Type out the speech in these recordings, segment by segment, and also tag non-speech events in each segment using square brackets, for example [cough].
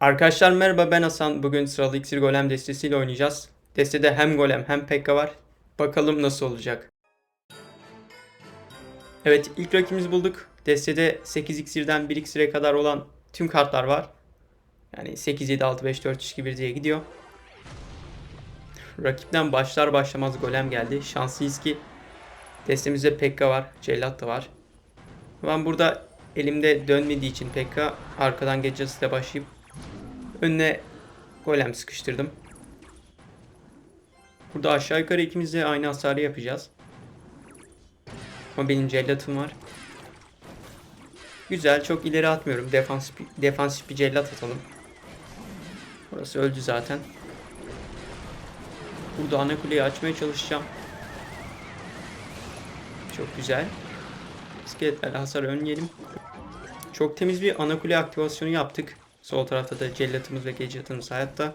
Arkadaşlar merhaba ben Hasan. Bugün sıralı iksir golem destesiyle oynayacağız. Destede hem golem hem pekka var. Bakalım nasıl olacak. Evet ilk rakibimizi bulduk. Destede 8 iksirden 1 iksire kadar olan tüm kartlar var. Yani 8, 7, 6, 5, 4, 3, 2, 1 diye gidiyor. Rakipten başlar başlamaz golem geldi. Şanslıyız ki destemizde pekka var. Cellat da var. Ben burada elimde dönmediği için pekka arkadan gecesiyle başlayıp Önüne golem sıkıştırdım. Burada aşağı yukarı ikimiz de aynı hasarı yapacağız. Ama benim cellatım var. Güzel çok ileri atmıyorum. Defansif, defansif bir cellat atalım. Burası öldü zaten. Burada ana kuleyi açmaya çalışacağım. Çok güzel. İskeletlerle hasar önleyelim. Çok temiz bir ana kule aktivasyonu yaptık. Sol tarafta da cellatımız ve gecatımız hayatta.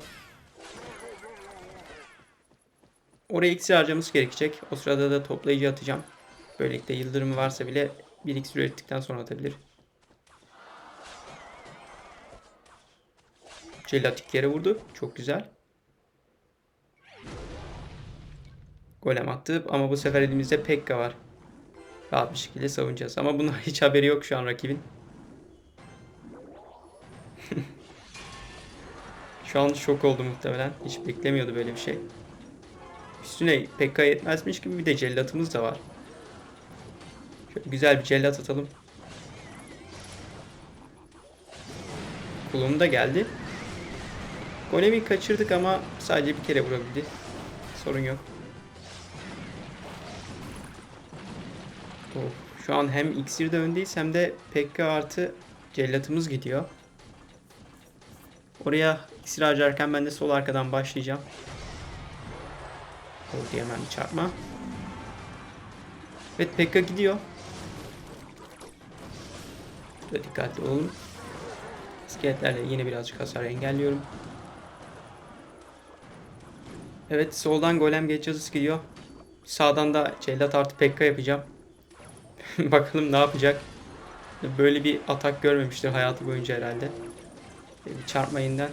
Oraya iksir harcaması gerekecek. O sırada da toplayıcı atacağım. Böylelikle yıldırımı varsa bile bir iksir ürettikten sonra atabilir. Cellat ilk yere vurdu. Çok güzel. Golem attı ama bu sefer elimizde Pekka var. Rahat bir şekilde savunacağız. Ama bunun [laughs] hiç haberi yok şu an rakibin. Şu an şok oldu muhtemelen. Hiç beklemiyordu böyle bir şey. Üstüne PK yetmezmiş gibi bir de cellatımız da var. Şöyle güzel bir cellat atalım. Kulum da geldi. Golemi kaçırdık ama sadece bir kere vurabildi. Sorun yok. Of, şu an hem iksirde öndeyiz hem de PK artı cellatımız gidiyor. Oraya iksir harcarken ben de sol arkadan başlayacağım. Oldu hemen bir çarpma. Evet Pekka gidiyor. Burada dikkatli olun. İskeletlerle yine birazcık hasar engelliyorum. Evet soldan golem geç yazısı gidiyor. Sağdan da cellat artı Pekka yapacağım. [laughs] Bakalım ne yapacak. Böyle bir atak görmemiştir hayatı boyunca herhalde. Bir çarpma yeniden.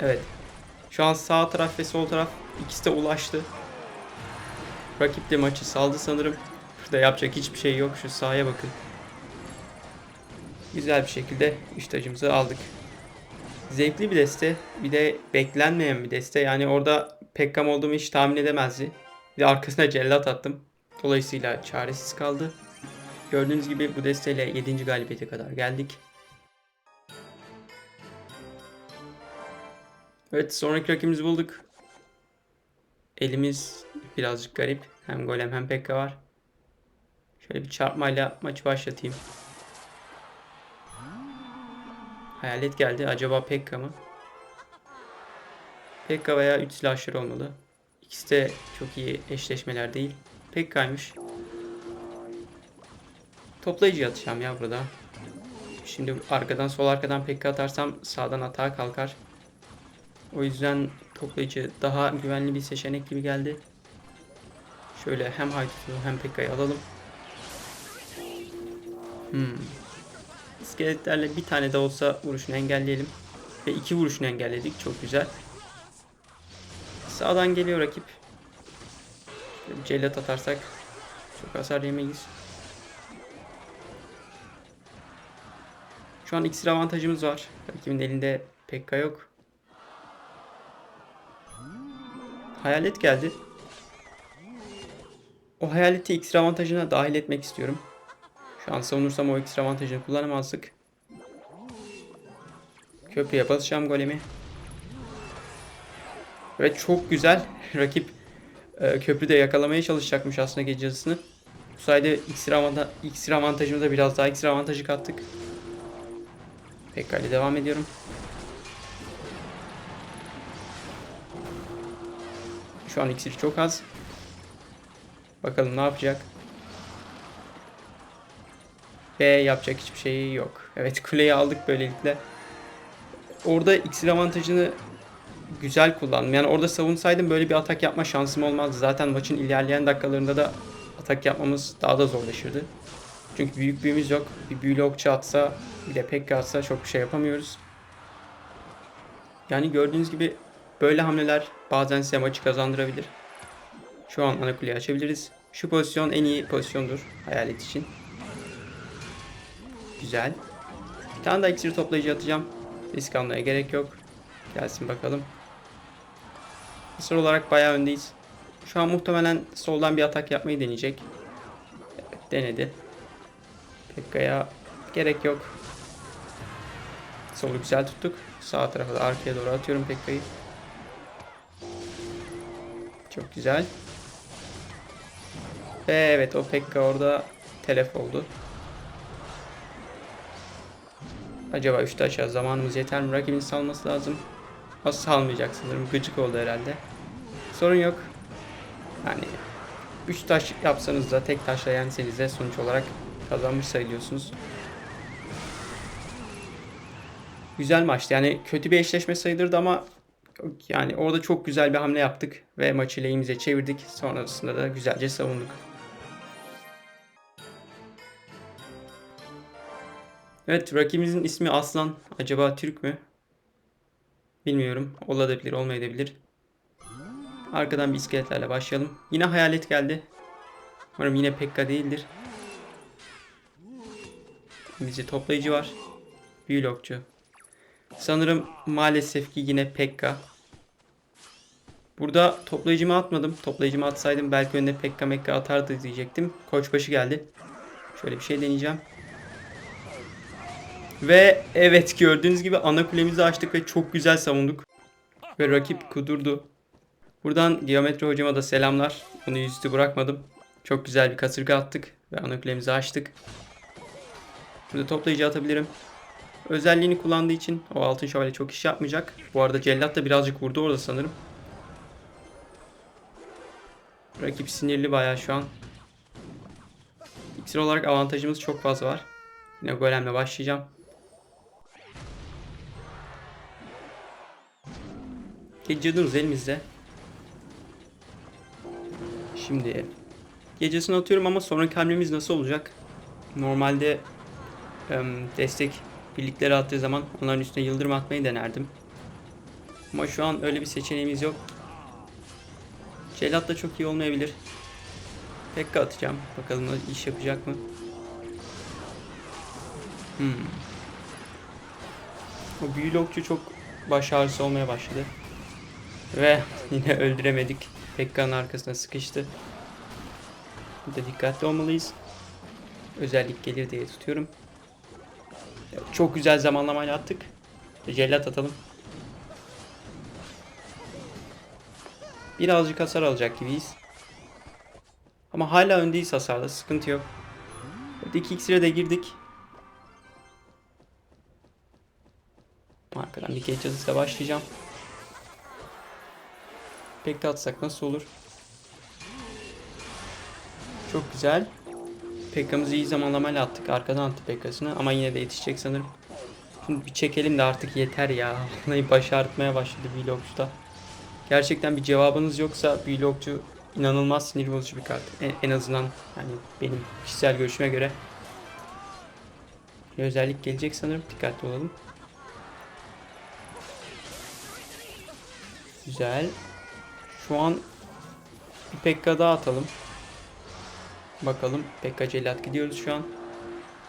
Evet. Şu an sağ taraf ve sol taraf ikisi de ulaştı. Rakip de maçı saldı sanırım. Burada yapacak hiçbir şey yok. Şu sahaya bakın. Güzel bir şekilde üç tacımızı aldık. Zevkli bir deste. Bir de beklenmeyen bir deste. Yani orada Pekkam olduğumu hiç tahmin edemezdi. Bir de arkasına cellat attım. Dolayısıyla çaresiz kaldı. Gördüğünüz gibi bu desteyle 7. galibiyete kadar geldik. Evet sonraki rakibimizi bulduk. Elimiz birazcık garip. Hem golem hem pekka var. Şöyle bir çarpmayla maçı başlatayım. Hayalet geldi. Acaba pekka mı? Pekka veya 3 slasher olmalı. İkisi de çok iyi eşleşmeler değil. Pekka'ymış. Toplayıcı atacağım ya burada. Şimdi arkadan sol arkadan pekka atarsam sağdan atağa kalkar. O yüzden toplayıcı daha güvenli bir seçenek gibi geldi. Şöyle hem Haydut'u hem Pekka'yı alalım. Hmm. İskeletlerle bir tane de olsa vuruşunu engelleyelim. Ve iki vuruşunu engelledik. Çok güzel. Sağdan geliyor rakip. Şöyle cellat atarsak çok hasar yemeyiz. Şu an iksir avantajımız var. Rakibin elinde Pekka yok. Hayalet geldi. O hayaleti iksir avantajına dahil etmek istiyorum. Şu an savunursam o iksir avantajını kullanamazdık. Köprüye basacağım golemi. Ve çok güzel. [laughs] Rakip e, köprüde yakalamaya çalışacakmış aslında gece yazısını. Bu sayede iksir, avanta iksir avantajımıza biraz daha iksir avantajı kattık. Pekala devam ediyorum. Şu an iksir çok az. Bakalım ne yapacak. B yapacak hiçbir şey yok. Evet kuleyi aldık böylelikle. Orada iksir avantajını güzel kullandım. Yani orada savunsaydım böyle bir atak yapma şansım olmazdı. Zaten maçın ilerleyen dakikalarında da atak yapmamız daha da zorlaşırdı. Çünkü büyük büyümüz yok. Bir büyülü okçu atsa bir de pek atsa çok bir şey yapamıyoruz. Yani gördüğünüz gibi böyle hamleler bazen size maçı kazandırabilir. Şu an ana kuleyi açabiliriz. Şu pozisyon en iyi pozisyondur hayalet için. Güzel. Bir tane daha iksir toplayıcı atacağım. Risk almaya gerek yok. Gelsin bakalım. Hasar olarak bayağı öndeyiz. Şu an muhtemelen soldan bir atak yapmayı deneyecek. Evet, denedi. Pekka'ya gerek yok. Solu güzel tuttuk. Sağ tarafa da arkaya doğru atıyorum Pekka'yı. Çok güzel. Ve evet o Pekka orada telef oldu. Acaba 3 taşa zamanımız yeter mi? Rakibin salması lazım. O salmayacak sanırım. Gıcık oldu herhalde. Sorun yok. Yani 3 taş yapsanız da tek taşla yenseniz de sonuç olarak kazanmış sayılıyorsunuz. Güzel maçtı. Yani kötü bir eşleşme sayılırdı ama yani orada çok güzel bir hamle yaptık ve maçı lehimize çevirdik. Sonrasında da güzelce savunduk. Evet rakibimizin ismi Aslan. Acaba Türk mü? Bilmiyorum. Olabilir, olmayabilir. Arkadan bir iskeletlerle başlayalım. Yine hayalet geldi. Umarım yine Pekka değildir. Bizde toplayıcı var. Büyülokçu. Sanırım maalesef ki yine Pekka. Burada toplayıcımı atmadım. Toplayıcımı atsaydım belki önüne Pekka Mekka atardı diyecektim. Koçbaşı geldi. Şöyle bir şey deneyeceğim. Ve evet gördüğünüz gibi ana kulemizi açtık ve çok güzel savunduk. Ve rakip kudurdu. Buradan geometri hocama da selamlar. Onu yüzüstü bırakmadım. Çok güzel bir kasırga attık ve ana kulemizi açtık. Burada toplayıcı atabilirim. Özelliğini kullandığı için o altın şövalye çok iş yapmayacak. Bu arada cellat da birazcık vurdu orada sanırım. Rakip sinirli bayağı şu an. İksir olarak avantajımız çok fazla var. Yine golemle başlayacağım. Geceduruz elimizde. Şimdi gecesini atıyorum ama sonraki hamlemiz nasıl olacak? Normalde em, destek birlikleri attığı zaman onların üstüne yıldırım atmayı denerdim. Ama şu an öyle bir seçeneğimiz yok. Celat da çok iyi olmayabilir. Pekka atacağım. Bakalım o iş yapacak mı? Hmm. O büyülü okçu çok baş ağrısı olmaya başladı. Ve [laughs] yine öldüremedik. Pekka'nın arkasına sıkıştı. Burada dikkatli olmalıyız. Özellik gelir diye tutuyorum. Çok güzel zamanlamayla attık. Cellat atalım. Birazcık hasar alacak gibiyiz. Ama hala öndeyiz hasarda. Sıkıntı yok. İki iksire de girdik. Arkadan bir geç hızıyla başlayacağım. Pek de atsak nasıl olur? Çok güzel. Pekka'mızı iyi zamanlamayla attık. Arkadan attı Pekka'sını ama yine de yetişecek sanırım. Şimdi bir çekelim de artık yeter ya. [laughs] Vallahi baş ağrıtmaya başladı Vlogçu'da. Gerçekten bir cevabınız yoksa Vlogçu inanılmaz sinir bozucu bir kart. En, en azından hani benim kişisel görüşüme göre. Bir özellik gelecek sanırım. Dikkatli olalım. Güzel. Şu an bir Pekka daha atalım. Bakalım Pekka Celat gidiyoruz şu an.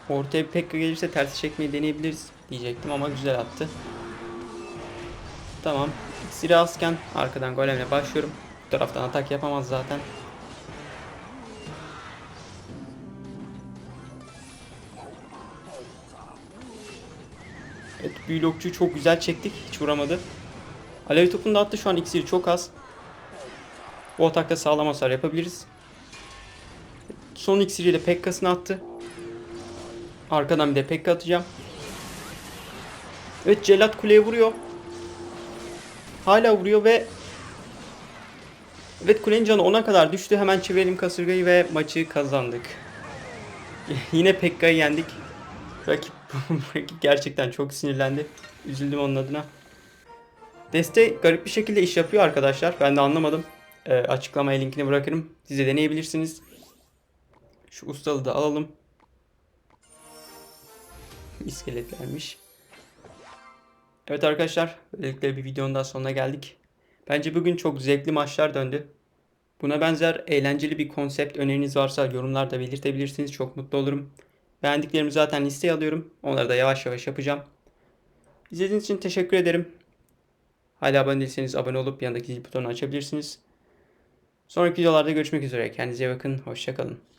Ortaya bir Pekka gelirse tersi çekmeyi deneyebiliriz diyecektim ama güzel attı. Tamam. İksiri azken arkadan golemle başlıyorum. Bu taraftan atak yapamaz zaten. Evet büyülokçuyu çok güzel çektik. Hiç vuramadı. Alev topunu da attı şu an iksiri çok az. Bu atakta sağlam hasar yapabiliriz. Son iksiriyle Pekka'sını attı. Arkadan bir de Pekka atacağım. Evet Celat kuleye vuruyor. Hala vuruyor ve Evet kulenin canı ona kadar düştü. Hemen çevirelim kasırgayı ve maçı kazandık. [laughs] Yine Pekka'yı yendik. Rakip, [laughs] rakip gerçekten çok sinirlendi. Üzüldüm onun adına. Deste garip bir şekilde iş yapıyor arkadaşlar. Ben de anlamadım. Ee, açıklamaya linkini bırakırım. Siz de deneyebilirsiniz. Şu ustalı da alalım. [laughs] İskeletlermiş. Evet arkadaşlar, böylelikle bir videonun daha sonuna geldik. Bence bugün çok zevkli maçlar döndü. Buna benzer eğlenceli bir konsept öneriniz varsa yorumlarda belirtebilirsiniz. Çok mutlu olurum. Beğendiklerimi zaten listeye alıyorum. Onları da yavaş yavaş yapacağım. İzlediğiniz için teşekkür ederim. Hala abone değilseniz abone olup yanındaki zil butonunu açabilirsiniz. Sonraki videolarda görüşmek üzere. Kendinize iyi bakın. Hoşçakalın.